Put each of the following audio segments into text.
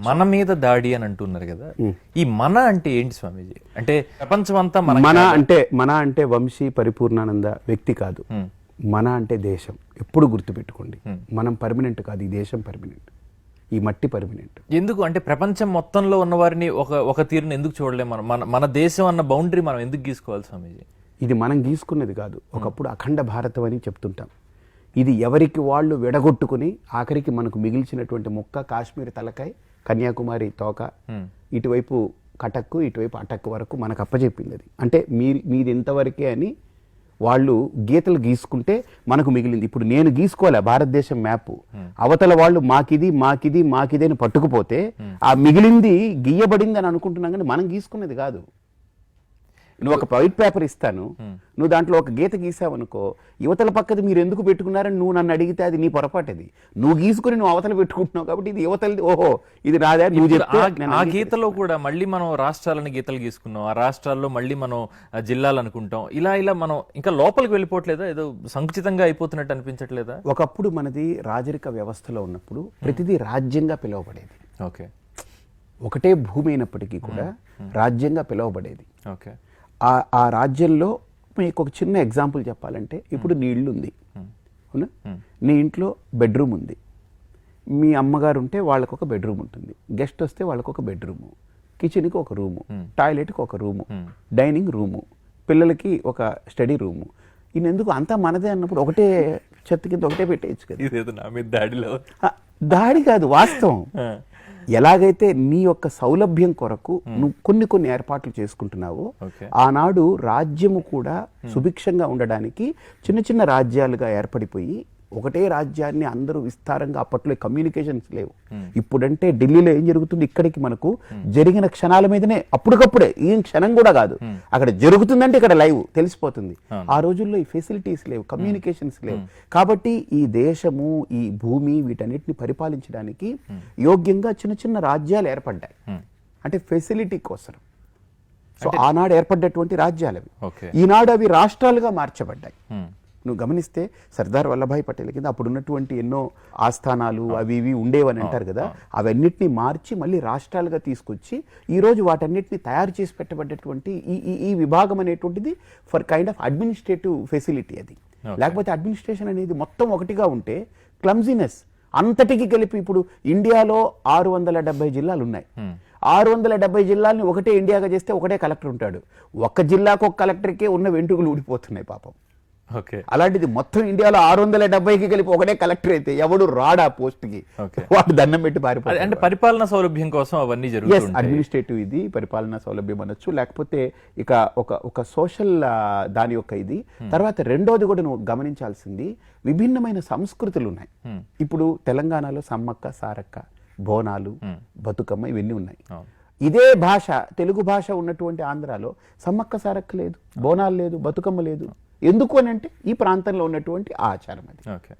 మన మీద దాడి అని అంటున్నారు కదా. ఈ మన అంటే ఏంటి స్వామీజీ? అంటే ప్రపంచం అంతా మన అంటే మన అంటే వంశీ పరిపూర్ణానంద వ్యక్తి కాదు. మన అంటే దేశం. ఎప్పుడు గుర్తుపెట్టుకోండి. మనం పర్మనెంట్ కాదు ఈ దేశం పర్మనెంట్ ఈ మట్టి పర్మనెంట్ ఎందుకు? అంటే ప్రపంచం మొత్తంలో ఉన్న వారిని ఒక ఒక తీరుని ఎందుకు చూడలేం మనం? మన మన దేశం అన్న బౌండరీ మనం ఎందుకు గీసుకోవాలి స్వామీజీ? ఇది మనం గీసుకున్నది కాదు. ఒకప్పుడు అఖండ భారతం అని చెప్తుంటాం. ఇది ఎవరికి వాళ్ళు విడగొట్టుకుని ఆఖరికి మనకు మిగిల్చినటువంటి ముక్క కాశ్మీర్ తలకాయ కన్యాకుమారి తోక ఇటువైపు కటక్కు ఇటువైపు అటక్ వరకు మనకు అప్పచెప్పింది అది. అంటే మీరు మీది ఇంతవరకే అని వాళ్ళు గీతలు గీసుకుంటే మనకు మిగిలింది. ఇప్పుడు నేను గీసుకోలే భారతదేశం మ్యాప్. అవతల వాళ్ళు మాకిది మాకిది మాకిది అని పట్టుకుపోతే ఆ మిగిలింది గీయబడింది అని అనుకుంటున్నాం కానీ మనం గీసుకున్నది కాదు. నువ్వు ఒక వైట్ పేపర్ ఇస్తాను. నువ్వు దాంట్లో ఒక గీత గీసావనుకో యువతల పక్కది మీరు ఎందుకు పెట్టుకున్నారని నువ్వు నన్ను అడిగితే అది నీ పొరపాటు అది నువ్వు గీసుకుని నువ్వు అవతల పెట్టుకుంటున్నావు కాబట్టి ఇది యువతలది ఓహో ఇది రాదా నువ్వు చెప్తే ఆ-. గీతలో కూడా మళ్ళీ మనం రాష్ట్రాలని గీతలు గీసుకున్నాం. ఆ రాష్ట్రాల్లో మళ్ళీ మనం జిల్లాలు అనుకుంటాం. ఇలా ఇలా మనం ఇంకా లోపలికి వెళ్ళిపోవట్లేదా? ఏదో సంకుచితంగా అయిపోతున్నట్టు అనిపించట్లేదా? ఒకప్పుడు మనది రాజరిక వ్యవస్థలో ఉన్నప్పుడు ప్రతిదీ రాజ్యంగా పిలువబడేది. ఓకే. ఒకటే భూమి అయినప్పటికీ కూడా రాజ్యంగా పిలువబడేది. ఓకే. ఆ ఆ రాజ్యంలో మీకు ఒక చిన్న ఎగ్జాంపుల్ చెప్పాలంటే ఇప్పుడు నీ ఇల్లు ఉంది. అవునా? నీ ఇంట్లో బెడ్రూమ్ ఉంది. మీ అమ్మగారు ఉంటే వాళ్ళకు ఒక బెడ్రూమ్ ఉంటుంది. గెస్ట్ వస్తే వాళ్ళకు ఒక బెడ్రూము. కిచెన్కి ఒక రూము. టాయిలెట్కి ఒక రూము. Dining room. పిల్లలకి ఒక స్టడీ రూము. ఈయన ఎందుకు అంతా మనదే అన్నప్పుడు ఒకటే చెత్త కింద ఒకటే పెట్టేయచ్చు కదా. దాడిలో దాడి కాదు వాస్తవం. ఎలాగైతే నీ యొక్క సౌలభ్యం కొరకు నువ్వు కొన్ని కొన్ని ఏర్పాట్లు చేసుకుంటున్నావో. ఆనాడు రాజ్యము కూడా సుభిక్షంగా ఉండడానికి చిన్న చిన్న రాజ్యాలుగా ఏర్పడిపోయి ఒకటే రాజ్యాన్ని అందరూ విస్తారంగా అప్పట్లో కమ్యూనికేషన్స్ లేవు. ఇప్పుడంటే ఢిల్లీలో ఏం జరుగుతుంది? ఇక్కడికి మనకు జరిగిన క్షణాల మీదనే అప్పటికప్పుడే ఏం క్షణం కూడా కాదు. అక్కడ జరుగుతుందంటే ఇక్కడ లైవ్ తెలిసిపోతుంది. ఆ రోజుల్లో ఈ ఫెసిలిటీస్ లేవు కమ్యూనికేషన్స్ లేవు. కాబట్టి ఈ దేశము ఈ భూమి వీటన్నిటిని పరిపాలించడానికి యోగ్యంగా చిన్న చిన్న రాజ్యాలు ఏర్పడ్డాయి. అంటే ఫెసిలిటీ కోసం. సో ఆనాడు ఏర్పడ్డటువంటి రాజ్యాలు అవి ఈనాడు అవి రాష్ట్రాలుగా మార్చబడ్డాయి. నువ్వు గమనిస్తే సర్దార్ వల్లభాయ్ పటేల్ కింద అప్పుడు ఉన్నటువంటి ఎన్నో ఆస్థానాలు అవి ఇవి ఉండేవని అంటారు కదా అవన్నిటిని మార్చి మళ్ళీ రాష్ట్రాలుగా తీసుకొచ్చి ఈ రోజు వాటన్నిటిని తయారు చేసి పెట్టబడ్డటువంటి ఈ ఈ ఈ విభాగం అనేటువంటిది for kind of administrative facility అది. లేకపోతే అడ్మినిస్ట్రేషన్ అనేది మొత్తం ఒకటిగా ఉంటే క్లమ్జినెస్ అంతటికి కలిపి ఇప్పుడు ఇండియాలో ఆరు వందల డెబ్బై జిల్లాలు ఉన్నాయి. ఆరు వందల డెబ్బై జిల్లాల్ని ఒకటే ఇండియాగా చేస్తే ఒకటే కలెక్టర్ ఉంటాడు. ఒక్క జిల్లాకు ఒక కలెక్టర్కే ఉన్న వెంట్రుకలు ఊడిపోతున్నాయి పాపం. అలాంటిది మొత్తం ఇండియాలో ఆరు వందల డెబ్బైకి కలిపి ఒకటే కలెక్టర్ అయితే ఎవడు రాడా పోస్ట్కి. వాడు దండం పెట్టి పారిపోతాడు అంటే పరిపాలన సౌలభ్యం కోసం అవన్నీ ఎస్ జరుగుతుంటాయి అడ్మినిస్ట్రేటివ్ ఇది పరిపాలనా సౌలభ్యం అనొచ్చు లేకపోతే ఇక ఒక ఒక సోషల్ దాని యొక్క ఇది. తర్వాత రెండోది కూడా నువ్వు గమనించాల్సింది విభిన్నమైన సంస్కృతులు ఉన్నాయి. ఇప్పుడు తెలంగాణలో సమ్మక్క సారక్క బోనాలు బతుకమ్మ ఇవన్నీ ఉన్నాయి. ఇదే భాష తెలుగు భాష ఉన్నటువంటి ఆంధ్రాలో సమ్మక్క సారక్క లేదు బోనాలు లేదు బతుకమ్మ లేదు. ఎందుకు అని అంటే ఈ ప్రాంతంలో ఉన్నటువంటి ఆచారం అది. ఓకే.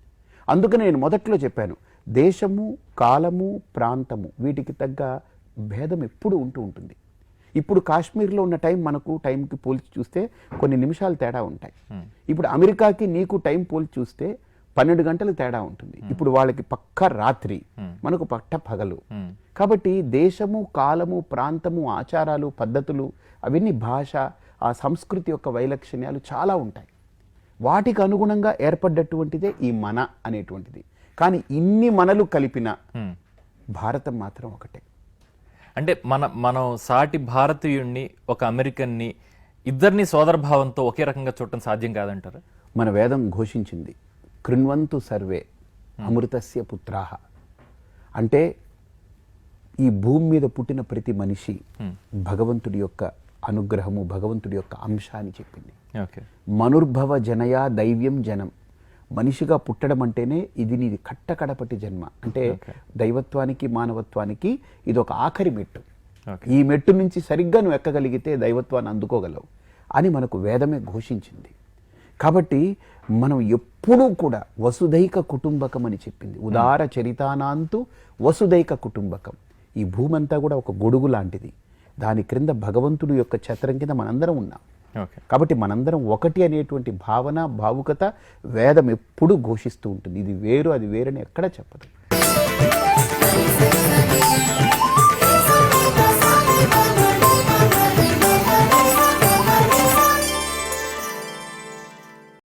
అందుకని నేను మొదట్లో చెప్పాను దేశము కాలము ప్రాంతము వీటికి తగ్గ భేదం ఎప్పుడు ఉంటూ ఉంటుంది. ఇప్పుడు కాశ్మీర్లో ఉన్న టైం మనకు టైంకి పోల్చి చూస్తే కొన్ని నిమిషాలు తేడా ఉంటాయి. ఇప్పుడు అమెరికాకి నీకు టైం పోల్చి చూస్తే పన్నెండు గంటలు తేడా ఉంటుంది. ఇప్పుడు వాళ్ళకి పక్క రాత్రి మనకు పట్ట పగలు. కాబట్టి దేశము కాలము ప్రాంతము ఆచారాలు పద్ధతులు అవన్నీ భాష ఆ సంస్కృతి యొక్క వైలక్షణ్యాలు చాలా ఉంటాయి. వాటికి అనుగుణంగా ఏర్పడ్డటువంటిదే ఈ మన అనేటువంటిది. కానీ ఇన్ని మనలు కలిపిన భారతం మాత్రం ఒకటే. అంటే మన మనం సాటి భారతీయుణ్ణి ఒక అమెరికన్ని ఇద్దరిని సోదరభావంతో ఒకే రకంగా చూడటం సాధ్యం కాదంటారా? మన వేదం ఘోషించింది కృణ్వంతు సర్వే అమృతస్య పుత్రాహ అంటే ఈ భూమి మీద పుట్టిన ప్రతి మనిషి భగవంతుడి యొక్క అనుగ్రహము భగవంతుడి యొక్క అంశ అని చెప్పింది మనుర్భవ జనయా దైవ్యం జనం. మనిషిగా పుట్టడం అంటేనే ఇది నీది కట్టకడపటి జన్మ. అంటే దైవత్వానికి మానవత్వానికి ఇది ఒక ఆఖరి మెట్టు. ఈ మెట్టు నుంచి సరిగ్గా నువ్వు ఎక్కగలిగితే దైవత్వాన్ని అందుకోగలవు అని మనకు వేదమే ఘోషించింది. కాబట్టి మనం ఎప్పుడూ కూడా వసుదైక కుటుంబకం అని చెప్పింది. ఉదార చరితానాంతు వసుదైక కుటుంబకం. ఈ భూమి అంతా కూడా ఒక గొడుగు లాంటిది. దాని క్రింద భగవంతుడి యొక్క ఛత్రం కింద మనందరం ఉన్నాం. కాబట్టి మనందరం ఒకటి అనేటువంటి భావన భావుకత వేదం ఎప్పుడూ ఘోషిస్తూ ఉంటుంది. ఇది వేరు అది వేరని ఎక్కడ చెప్పదు.